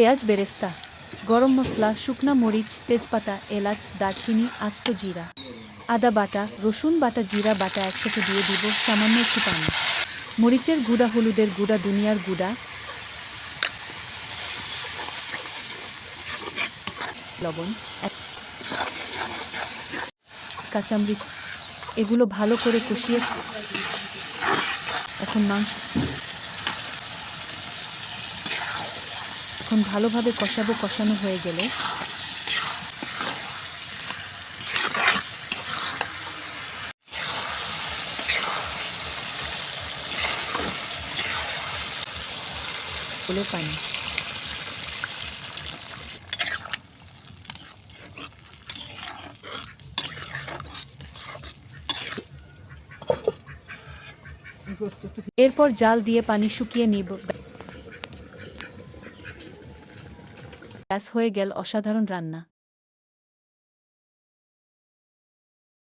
পেঁয়াজ বেরেস্তা, গরম মশলা, শুকনা মরিচ, তেজপাতা, এলাচ, দারচিনি, আস্ত জিরা, আদা বাটা, রসুন বাটা, জিরা বাটা একসাথে দিয়ে দিব সামান্য একটু পানি। মরিচের গুঁড়া, হলুদের গুঁড়া, দুনিয়ার গুঁড়া। লবণ কাঁচামরিচ, এগুলো ভালো করে কষিয়ে এখন মাংস এখন ভালোভাবে কষাবো কষানো হয়ে গেলে। পানি। এরপর জাল দিয়ে পানি শুকিয়ে নিব। ব্যাস হয়ে গেল অসাধারণ রান্না।